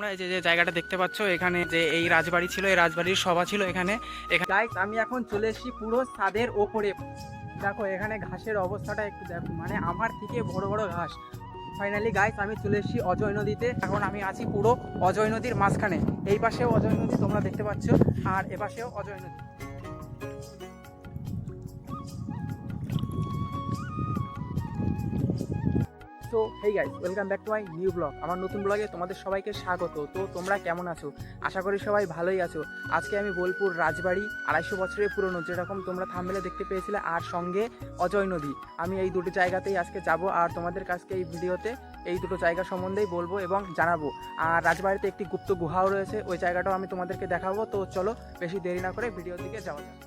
তোমরা এই যে জায়গাটা দেখতে পাচ্ছ, এখানে যে এই রাজবাড়ি ছিল, এই রাজবাড়ির সভা ছিল এখানে। গাইস আমি এখন চলে এসেছি পুরো ছাদের ওপরে। দেখো, এখানে ঘাসের অবস্থাটা একটু দেখো। মানে আমার থেকে বড় বড় ঘাস। ফাইনালি গাইস আমি চলে এসেছি অজয় নদীতে। এখন আমি আছি পুরো অজয় নদীর মাঝখানে। এই পাশেও অজয় নদী তোমরা দেখতে পাচ্ছ, আর এ পাশেও অজয় নদী। তো hey guys welcome back to my new blog আমার নতুন ব্লগে তোমাদের সবাইকে স্বাগত। তো তোমরা কেমন আছো? আশা করি সবাই ভালোই আছো। আজকে আমি বোলপুর রাজবাড়ি আড়াইশো বছরের পুরনো, যেরকম তোমরা থামবেলে দেখতে পেয়েছিলে, আর সঙ্গে অজয় নদী। আমি এই দুটো জায়গাতেই আজকে যাব, আর তোমাদের কাছকে এই ভিডিওতে এই দুটো জায়গা সম্বন্ধেই বলব এবং জানাব। আর রাজবাড়িতে একটি গুপ্ত গুহাও রয়েছে, ওই জায়গাটাও আমি তোমাদেরকে দেখাবো। তো চলো, বেশি দেরি না করে ভিডিওর দিকে যাওয়া যাক।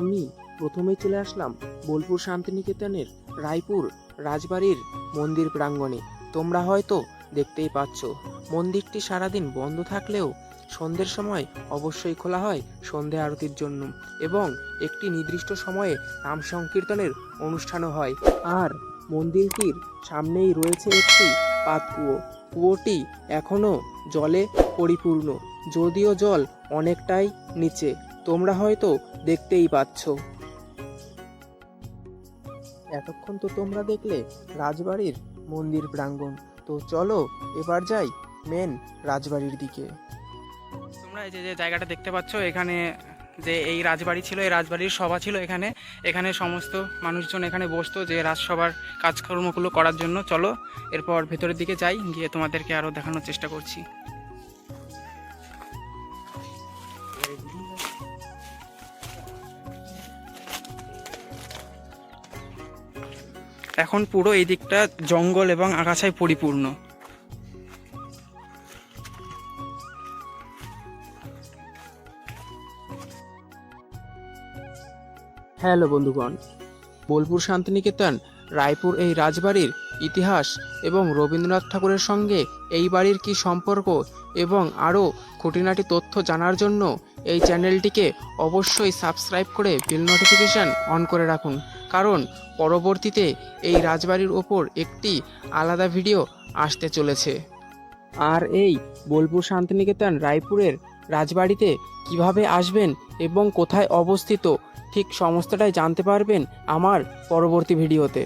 আমি প্রথমেই চলে আসলাম বোলপুর শান্তিনিকেতনের রায়পুর রাজবাড়ির মন্দির প্রাঙ্গণে। তোমরা হয়তো দেখতেই পাচ্ছ, মন্দিরটি সারাদিন বন্ধ থাকলেও সন্ধ্যের সময় অবশ্যই খোলা হয় সন্ধে আরতির জন্য এবং একটি নির্দিষ্ট সময়ে নাম সংকীর্তনের অনুষ্ঠানও হয়। আর মন্দিরটির সামনেই রয়েছে একটি পাতকুয়ো কুয়োটি এখনও জলে পরিপূর্ণ, যদিও জল অনেকটাই নিচে। তোমরা হয়তো দেখতেই পাচ্ছ। এতক্ষণ তো তোমরা দেখলে রাজবাড়ির মন্দির প্রাঙ্গণ। তো চলো, এবার যাই মেন রাজবাড়ির দিকে। তোমরা এই যে জায়গাটা দেখতে পাচ্ছ, এখানে যে এই রাজবাড়ি ছিল, এই রাজবাড়ির সভা ছিল এখানে। এখানে সমস্ত মানুষজন এখানে বসতো যে রাজসভার কাজকর্মগুলো করার জন্য। চলো, এরপর ভেতরের দিকে যাই, গিয়ে তোমাদেরকে আরও দেখানোর চেষ্টা করছি। এখন পুরো এই দিকটা জঙ্গল এবং আগাছায় পরিপূর্ণ। হ্যালো বন্ধুগণ, বোলপুর শান্তিনিকেতন, রায়পুর এই রাজবাড়ির ইতিহাস এবং রবীন্দ্রনাথ ঠাকুরের সঙ্গে এই বাড়ির কি সম্পর্ক এবং আরও খুঁটিনাটি তথ্য জানার জন্য এই চ্যানেলটিকে অবশ্যই সাবস্ক্রাইব করে বেল নোটিফিকেশান অন করে রাখুন। কারণ পরবর্তীতে এই রাজবাড়ির ওপর একটি আলাদা ভিডিও আসতে চলেছে। আর এই বোলপুর শান্তিনিকেতন রায়পুরের রাজবাড়িতে কীভাবে আসবেন এবং কোথায় অবস্থিত, ঠিক সমস্তটাই জানতে পারবেন আমার পরবর্তী ভিডিওতে।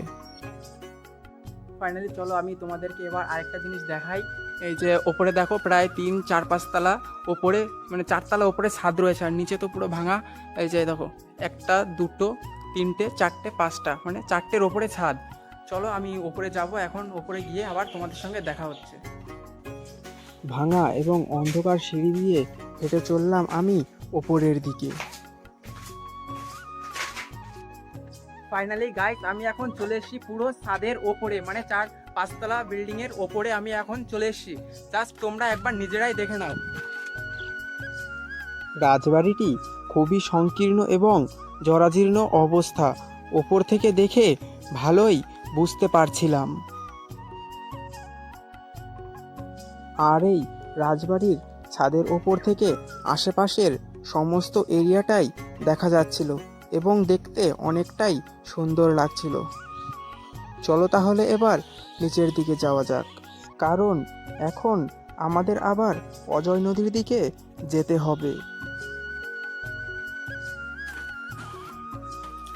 ফাইনালি চলো আমি তোমাদেরকে এবার আরেকটা জিনিস দেখাই। এই যে ওপরে দেখো প্রায় তিন চার পাঁচতলা ওপরে মানে চারতলা ওপরে ছাদ রয়েছে আর নিচে তো পুরো ভাঙা। এই যে দেখো, একটা, দুটো তিনটে চারটে পাঁচটা মানে চারটের ওপরে ছাদ। চলো আমি ওপরে যাব এখন ওপরে গিয়ে আবার তোমাদের সঙ্গে দেখা হচ্ছে। ভাঙা এবং অন্ধকার সিঁড়ি দিয়ে হেঁটে চললাম আমি ওপরের দিকে। ফাইনালি গাইস আমি এখন চলে এসেছি পুরো ছাদের ওপরে মানে চার পাঁচতলা বিল্ডিং এর ওপরে আমি এখন চলে এসেছি। জাস্ট তোমরা একবার নিজেরাই দেখে নাও। রাজবাড়িটি খুবই সংকীর্ণ এবং জরাজীর্ণ অবস্থা। ওপর থেকে দেখে ভালোই বুঝতে পারছিলাম। আর এই রাজবাড়ির ছাদের ওপর থেকে আশেপাশের সমস্ত এরিয়াটাই দেখা যাচ্ছিল এবং দেখতে অনেকটাই সুন্দর লাগছিল। চলো তাহলে এবার নিচের দিকে যাওয়া যাক। কারণ এখন আমাদের আবার অজয় নদীর দিকে যেতে হবে।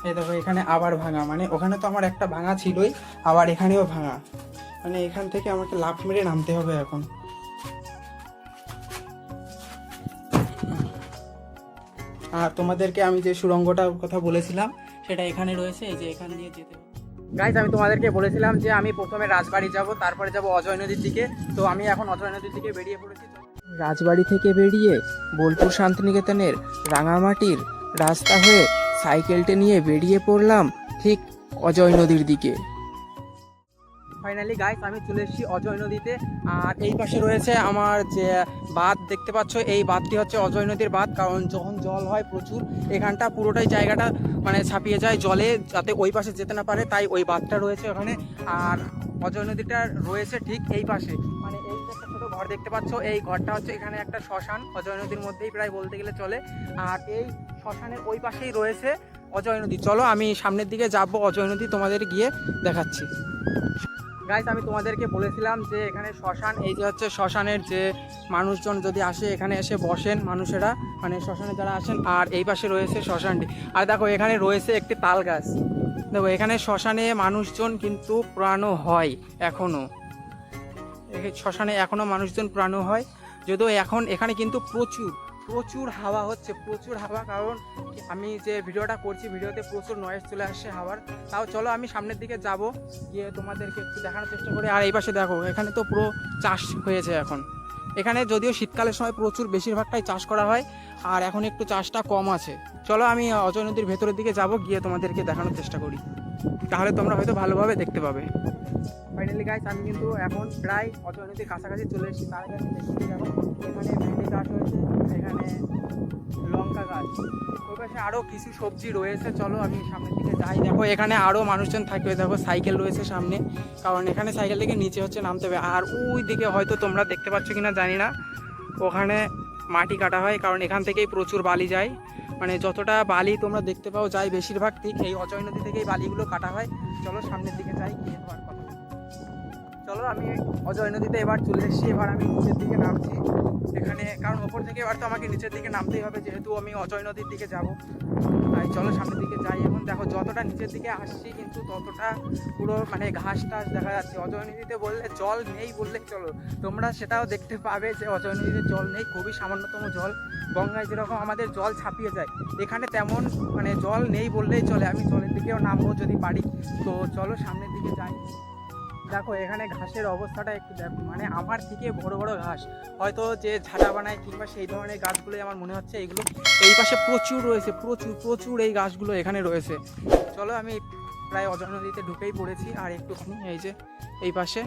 এই দেখো, এখানে আবার ভাঙা। মানে ওখানে তো আমার একটা ভাঙা ছিলই, আবার এখানেও ভাঙা। মানে এখান থেকে আমাকে লাফ মেরে নামতে হবে এখন। আর তোমাদেরকে আমি যে সুড়ঙ্গটার কথা বলেছিলাম, সেটা এখানে রয়েছে যে এখান দিয়ে যেতে গাইজ আমি তোমাদেরকে বলেছিলাম যে আমি প্রথমে রাজবাড়ি যাব, তারপরে যাব অজয় নদীর দিকে। তো আমি এখন অজয় নদীর দিকে বেরিয়ে পড়েছি। রাজবাড়ি থেকে বেরিয়ে বোলপুর শান্তিনিকেতনের রাঙামাটির রাস্তা হয়ে সাইকেলটা নিয়ে বেরিয়ে পড়লাম ঠিক অজয় নদীর দিকে। ফাইনালি গাইস আমি চলে এসেছি অজয় নদীতে। আর এই পাশে রয়েছে আমার যে বাঁধ, দেখতে পাচ্ছ, এই বাঁধটি হচ্ছে অজয় নদীর বাঁধ। কারণ যখন জল হয় প্রচুর, এখানটা পুরোটাই জায়গাটা মানে ছাপিয়ে যায় জলে, যাতে ওই পাশে যেতে না পারে, তাই ওই বাঁধটা রয়েছে ওখানে। আর অজয় নদীটা রয়েছে ঠিক এই পাশে। ঘর দেখতে পাচ্ছ। এই ঘরটা হচ্ছে এখানে একটা শ্মশান, অজয় নদীর মধ্যেই প্রায় বলতে গেলে চলে। আর এই শ্মশানের ওই পাশেই রয়েছে অজয় নদী। চলো, আমি সামনের দিকে যাব, অজয় নদী তোমাদের গিয়ে দেখাচ্ছি। গাইস আমি তোমাদেরকে বলেছিলাম যে এখানে শ্মশান, এই যে হচ্ছে শ্মশানের যে মানুষজন যদি আসে, এখানে এসে বসেন মানুষেরা মানে শ্মশানে যারা আসেন, আর এই পাশে রয়েছে শ্মশানটি। আর দেখো, এখানে রয়েছে একটি তাল গাছ। দেখো, এখানে শ্মশানে মানুষজন কিন্তু প্রাণও হয় এখনও শ্মশানে এখনও মানুষজন প্রাণও হয়। যদিও এখন এখানে কিন্তু প্রচুর প্রচুর হাওয়া হচ্ছে, প্রচুর হাওয়া। কারণ আমি যে ভিডিওটা করছি, ভিডিওতে প্রচুর নয়েজ চলে আসছে হাওয়ার। তাও চলো আমি সামনের দিকে যাব, গিয়ে তোমাদেরকে একটু দেখানোর চেষ্টা করি। আর এই পাশে দেখো, এখানে তো পুরো চাষ হয়েছে এখন। এখানে যদিও শীতকালের সময় প্রচুর বেশিরভাগটাই চাষ করা হয়, আর এখন একটু চাষটা কম আছে। চলো আমি অজয় নদীর ভেতরের দিকে যাব, গিয়ে তোমাদেরকে দেখানোর চেষ্টা করি। তাহলে তোমরা হয়তো ভালোভাবে দেখতে পাবে। ফাইনালি গাইস আমি কিন্তু এখন প্রায় অজয় নদীর কাছাকাছি চলে এসেছি। তার আগে এখানে ভেন্ডি চাষ হয়েছে এখানে লঙ্কা গাছ। ওই পাশে আরও কিছু সবজি রয়েছে। চলো আমি সামনের দিকে যাই। দেখো, এখানে আরও মানুষজন থাকবে। দেখো, সাইকেল রয়েছে সামনে। কারণ এখানে সাইকেল থেকে নিচে হচ্ছে নামতে হবে। আর ওই দিকে হয়তো তোমরা দেখতে পাচ্ছ কি না জানি না। ওখানে মাটি কাটা হয়, কারণ এখান থেকেই প্রচুর বালি যায়। মানে যতটা বালি তোমরা দেখতে পাও যায় বেশিরভাগ ঠিক এই অজয় নদী থেকেই বালিগুলো কাটা হয়। চলো সামনের দিকে যাই বলব। চলো, আমি অজয় নদীতে এবার চলে এসেছি, এবার আমি নিচের দিকে নামছি। এখানে, কারণ ওপর থেকে এবার তো আমাকে নিচের দিকে নামতেই হবে, যেহেতু আমি অজয় নদীর দিকে যাব। তাই চলো, সামনের দিকে যাই এখন দেখো, যতটা নিচের দিকে আসছি, কিন্তু ততটা পুরো মানে ঘাস টাস দেখা যাচ্ছে। অজয় নদীতে বললে জল নেই বললেই চলো, তোমরা সেটাও দেখতে পাবে যে অজয় নদীতে জল নেই, খুবই সামান্যতম জল। গঙ্গায় যেরকম আমাদের জল ছাপিয়ে যায়, এখানে তেমন মানে জল নেই বললেই চলে। আমি জলের দিকেও নামবো যদি পারি। তো চলো, সামনের দিকে যাই। দেখো, এখানে ঘাসের অবস্থাটা একটু দেখো। মানে আমার থেকে বড় বড় ঘাস। হয়তো যে ঝাঁটা বানায় কিংবা সেই ধরনের গাছগুলোই আমার মনে হচ্ছে, এগুলো এই পাশে প্রচুর রয়েছে, প্রচুর প্রচুর এই গাছগুলো এখানে রয়েছে। চলো, আমি প্রায় অজয় নদীতে ঢুকেই পড়েছি, আর একটুখানি এই যে এই পাশে।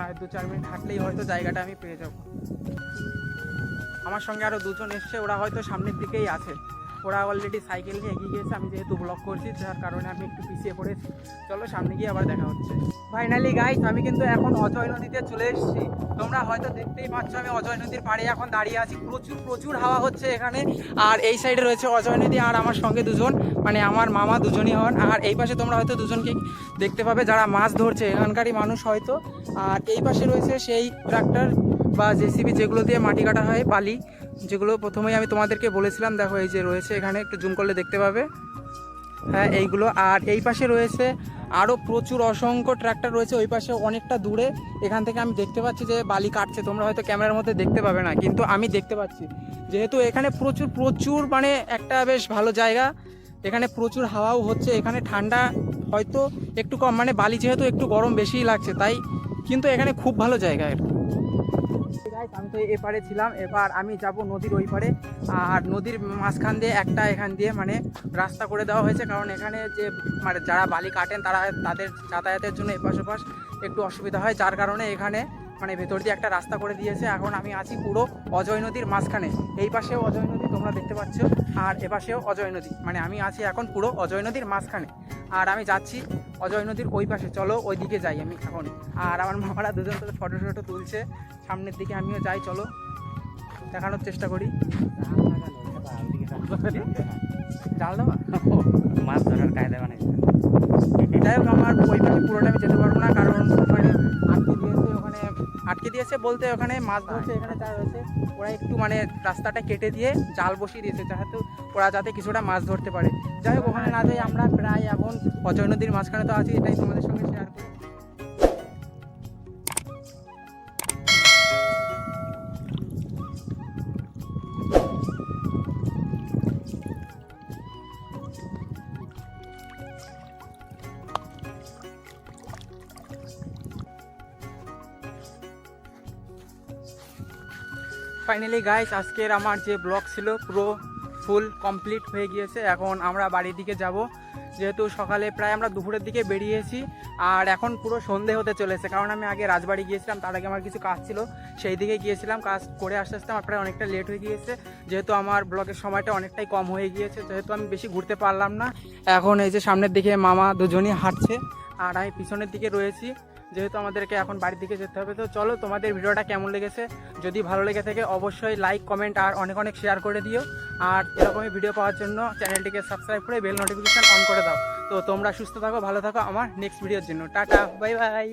আর দু চার মিনিট হাঁটলেই হয়তো জায়গাটা আমি পেয়ে যাব। আমার সঙ্গে আরও দুজন এসছে, ওরা হয়তো সামনের দিকেই আছে। ওরা অলরেডি সাইকেল নিয়ে এগিয়ে গিয়েছে, আমি যেহেতু ব্লক করছি, যার কারণে আমি একটু পিছিয়ে পড়েছি। চলো সামনে গিয়ে আবার দেখা হচ্ছে। ফাইনালি গাইস আমি কিন্তু এখন অজয় নদীতে চলে এসেছি। তোমরা হয়তো দেখতেই পাচ্ছ, আমি অজয় নদীর পাড়ে এখন দাঁড়িয়ে আছি। প্রচুর প্রচুর হাওয়া হচ্ছে এখানে। আর এই সাইডে রয়েছে অজয় নদী আর আমার সঙ্গে দুজন মানে আমার মামা দুজনই হন। আর এই পাশে তোমরা হয়তো দুজনকে দেখতে পাবে যারা মাছ ধরছে, এখানকারই মানুষ হয়তো। আর এই পাশে রয়েছে সেই ট্রাক্টর বা জেসিবি যেগুলো দিয়ে মাটি কাটা হয়, বালি। যেগুলো প্রথমেই আমি তোমাদেরকে বলেছিলাম, দেখো এই যে রয়েছে এখানে, একটু জুম করলে দেখতে পাবে। হ্যাঁ এইগুলো, আর এই পাশে রয়েছে আরও প্রচুর অসংখ্য ট্র্যাক্টর রয়েছে, ওই পাশে অনেকটা দূরে। এখান থেকে আমি দেখতে পাচ্ছি যে বালি কাটছে, তোমরা হয়তো ক্যামেরার মধ্যে দেখতে পাবে না, কিন্তু আমি দেখতে পাচ্ছি। যেহেতু এখানে প্রচুর প্রচুর মানে একটা বেশ ভালো জায়গা, এখানে প্রচুর হাওয়াও হচ্ছে, এখানে ঠান্ডা হয়তো একটু কম মানে বালি যেহেতু একটু গরম বেশিই লাগছে, তাই কিন্তু এখানে খুব ভালো জায়গা আমি তো এপারে ছিলাম। এবার আমি যাব নদীর ওই পারে আর নদীর মাঝখান দিয়ে একটা এখান দিয়ে মানে রাস্তা করে দেওয়া হয়েছে। কারণ এখানে যে মানে যারা বালি কাটেন, তারা তাদের যাতায়াতের জন্য এপাশ ওপাশ একটু অসুবিধা হয়। যার কারণে এখানে মানে ভেতর দিয়ে একটা রাস্তা করে দিয়েছে। এখন আমি আছি পুরো অজয় নদীর মাঝখানে। এই পাশেও অজয় নদী তোমরা দেখতে পাচ্ছ। আর এপাশেও অজয় নদী। মানে আমি আছি এখন পুরো অজয় নদীর মাঝখানে। আর আমি যাচ্ছি অজয় নদীর ওই পাশে। চলো ওই দিকে যাই আমি এখন। আর আমার মামারা দুজন তো ফটো ফটো তুলছে। সামনের দিকে আমিও যাই চলো। দেখানোর চেষ্টা করি। জাল দেওয়া? মাছ ধরার কায়দা বানাইছে। যাই হোক আমার ওই পাশে পুরোটা আমি যেতে পারব না কারণ ওখানে দিয়েছে বলতে ওখানে মাছ ধরছে, এখানে যা রয়েছে, ওরা একটু মানে রাস্তাটা কেটে দিয়ে জাল বসিয়ে দিয়েছে, যাতে ওরা যাতে কিছুটা মাছ ধরতে পারে। যাই হোক, ওখানে না যাই আমরা প্রায় এখন অজয় নদীর মাঝখানে তো আছি, এটাই তোমাদের সঙ্গে ফাইনালি গাইস আজকের আমার যে ব্লগ ছিল, পুরো ফুল কমপ্লিট হয়ে গিয়েছে। এখন আমরা বাড়ির দিকে যাব। যেহেতু সকালে প্রায় আমরা দুপুরের দিকে বেরিয়েছি, আর এখন পুরো সন্ধে হতে চলেছে। কারণ আমি আগে রাজবাড়ি গিয়েছিলাম, তার আগে আমার কিছু কাজ ছিল। সেই দিকে গিয়েছিলাম, কাজ করে আসতে আসতে আমার প্রায় অনেকটা লেট হয়ে গিয়েছে। যেহেতু আমার ব্লগের সময়টা অনেকটাই কম হয়ে গিয়েছে, যেহেতু আমি বেশি ঘুরতে পারলাম না। এখন এই যে সামনের দিকে মামা দুজনই হাঁটছে, আর আমি পিছনের দিকে রয়েছি। যেহেতু আমাদেরকে এখন বাড়ির দিকে যেতে হবে, তো চলো তোমাদের ভিডিওটা কেমন লেগেছে? যদি ভালো লেগে থাকে, অবশ্যই লাইক কমেন্ট আর অনেক অনেক শেয়ার করে দিও। আর এরকমই ভিডিও পাওয়ার জন্য চ্যানেলটিকে সাবস্ক্রাইব করে বেল নোটিফিকেশান অন করে দাও। তো তোমরা সুস্থ থাকো, ভালো থাকো আমার নেক্সট ভিডিওর জন্য। Tata bye bye